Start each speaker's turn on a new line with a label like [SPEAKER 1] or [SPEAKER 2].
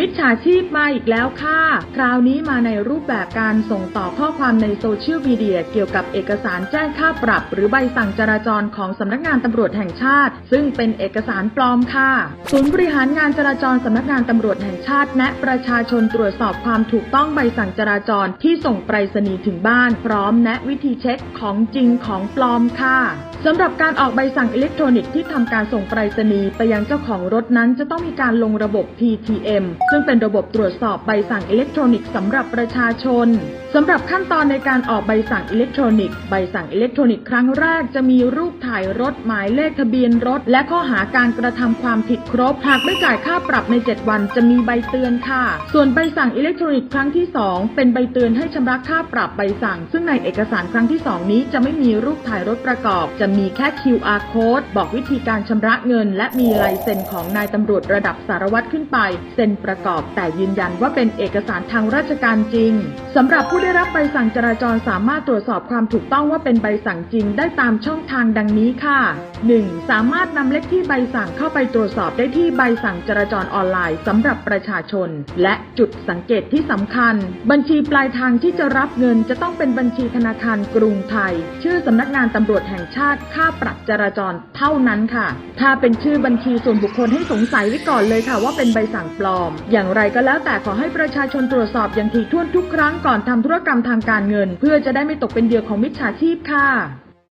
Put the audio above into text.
[SPEAKER 1] มิจฉาชีพมาอีกแล้วค่ะ คราวนี้มาในรูปแบบการส่งต่อข้อความในโซเชียลมีเดียเกี่ยวกับเอกสารแจ้งค่าปรับ หรือใบสั่งจราจรของสำนักงานตำรวจแห่งชาติ ซึ่งเป็นเอกสารปลอมค่ะ ศูนย์บริหารงานจราจรสำนักงานตำรวจแห่งชาติ แนะประชาชนตรวจสอบความถูกต้องใบสั่งจราจรที่ส่งไปรษณีย์ถึงบ้าน พร้อมแนะวิธีเช็คของจริงของปลอมค่ะสำหรับการออกใบสั่งอิเล็กทรอนิกส์ที่ทำการส่งไปรษณีย์ไปยังเจ้าของรถนั้นจะต้องมีการลงระบบ PTM ซึ่งเป็นระบบตรวจสอบใบสั่งอิเล็กทรอนิกส์สำหรับประชาชนสำหรับขั้นตอนในการออกใบสั่งอิเล็กทรอนิกส์ใบสั่งอิเล็กทรอนิกส์ครั้งแรกจะมีรูปถ่ายรถหมายเลขทะเบียนรถ และข้อหาการกระทำความผิดครบหากไม่จ่ายค่าปรับใน 7 วันจะมีใบเตือนค่ะ ส่วนใบสั่งอิเล็กทรอนิกส์ครั้งที่ 2 เป็นใบเตือนให้ชำระค่าปรับใบสั่ง ซึ่งในเอกสารครั้งที่ 2 นี้จะไม่มีรูปถ่ายรถประกอบ จะมีแค่ QR code บอกวิธีการชำระเงิน และมีลายเซ็นของนายตำรวจระดับสารวัตรขึ้นไปเซ็นประกอบ แต่ยืนยันว่าเป็นเอกสารทางราชการจริงสำหรับผู้ได้รับใบสั่งจราจรสามารถตรวจสอบความถูกต้องว่าเป็นใบสั่งจริงได้ตามช่องทางดังนี้ค่ะ 1. สามารถนำเลขที่ใบสั่งเข้าไปตรวจสอบได้ที่ใบสั่งจราจรออนไลน์สำหรับประชาชน และจุดสังเกตที่สำคัญ บัญชีปลายทางที่จะรับเงินจะต้องเป็นบัญชีธนาคารกรุงไทย ชื่อสำนักงานตำรวจแห่งชาติค่าปรับจราจรเท่านั้นค่ะ ถ้าเป็นชื่อบัญชีส่วนบุคคลให้สงสัยไว้ก่อนเลยค่ะว่าเป็นใบสั่งปลอมอย่างไรก็แล้วแต่ขอให้ประชาชนตรวจสอบอย่างถี่ถ้วนทุกครั้งก่อนทำธุรกรรมทางการเงิน เพื่อจะได้ไม่ตกเป็นเหยื่อของมิจฉาชีพค่ะ